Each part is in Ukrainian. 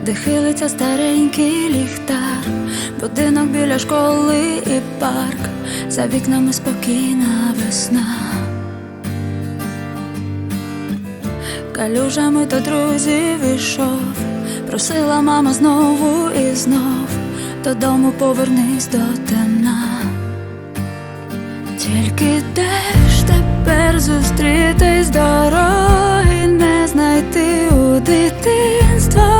Туди хилиться старенький ліхтар, будинок біля школи і парк, за вікнами спокійна весна. Калюжами до друзів ішов, просила мама знову і знов, додому повернись до темна. Тільки де ж тепер зустрітись дороги не знайти у дитинство.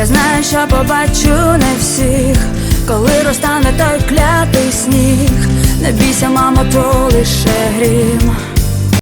Я знаю, що побачу не всіх, коли розтане той клятий сніг. Не бійся, мамо, то лише грім.